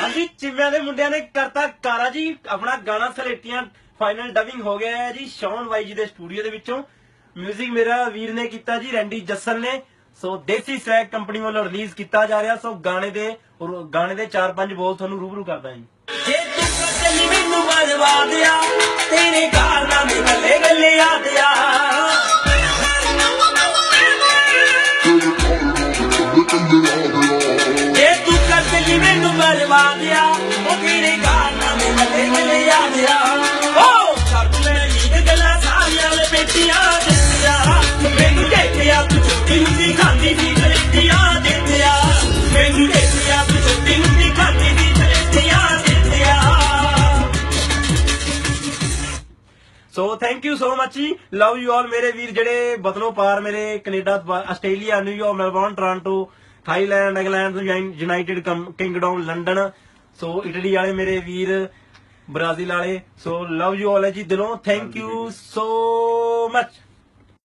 ਹਾਂਜੀ ਚਿਮਿਆਂ ਦੇ ਮੁੰਡਿਆਂ ਨੇ ਕਰਤਾ ਕਾਰਾ ਜੀ। ਆਪਣਾ ਗਾਣਾ ਸਲੇਟੀਆਂ ਫਾਈਨਲ ਡਬਿੰਗ ਹੋ ਗਿਆ ਹੈ ਜੀ, ਸ਼ੌਨ ਵਾਈ ਜੀ ਦੇ ਸਟੂਡੀਓ ਦੇ ਵਿੱਚੋਂ। 뮤직 ਮੇਰਾ ਵੀਰ ਨੇ ਕੀਤਾ ਜੀ, ਰੈਂਡੀ ਜੱਸਲ ਨੇ। ਸੋ ਦੇਸੀ ਸਵੈਗ ਕੰਪਨੀ ਵੱਲੋਂ ਰਿਲੀਜ਼ ਕੀਤਾ ਜਾ ਰਿਹਾ। ਸੋ ਗਾਣੇ ਦੇ ਗਾਣੇ ਦੇ 4-5 ਬੋਲ ਤੁਹਾਨੂੰ ਰੂਬਰੂ ਕਰਦਾ ਜੀ। ਜੇ ਤੂੰ ਕਦੇ ਮੈਨੂੰ ਬਰਬਾਦ ਤੇਰੇ ਮੈਨੂੰ ਬਰਬਾਦ ਉਹ ਤੇਰੇ ਕਾਰਨਾਮੇ ਗੱਲੇ ਗੱਲੇ ਯਾਦ ਆ। ਓ ਛੱਡ ਮੈਂ ਨੀਂਦ ਗੱਲਾਂ ਸਾਰੀਆਂ ਲਪੇਟੀਆਂ ਦਿੱਤੀਆਂ ਮੈਨੂੰ ਦੇਖਿਆ ਤੂੰ ਛੁੱਟੀ ਹੁੰਦੀ, ਖਾਂਦੀ ਸੀ ਗਲਤੀਆਂ ਦਿੱਤੀਆਂ ਮੈਨੂੰ ਦੇਖਿਆ ਤੂੰ ਛੁੱਟੀ ਹੁੰਦੀ, ਖਾਂਦੀ ਸੀ ਗਲਤੀਆਂ ਦਿੱਤੀਆਂ so thank you so much ਜੀ। ਲਵ ਯੂ ਆਲ ਮੇਰੇ ਵੀਰ ਜਿਹੜੇ ਬਦਨੋਂ ਪਾਰ ਮੇਰੇ Canada, Australia New York Melbourne Toronto Thailand, England United Kingdom, London. So Italy ਵਾਲੇ ਮੇਰੇ ਵੀਰ, ਬ੍ਰਾਜ਼ੀਲ ਵਾਲੇ। ਸੋ ਲਵ ਯੂ ਆਲ ਜੀ ਦਿਲੋਂ। Thank you so much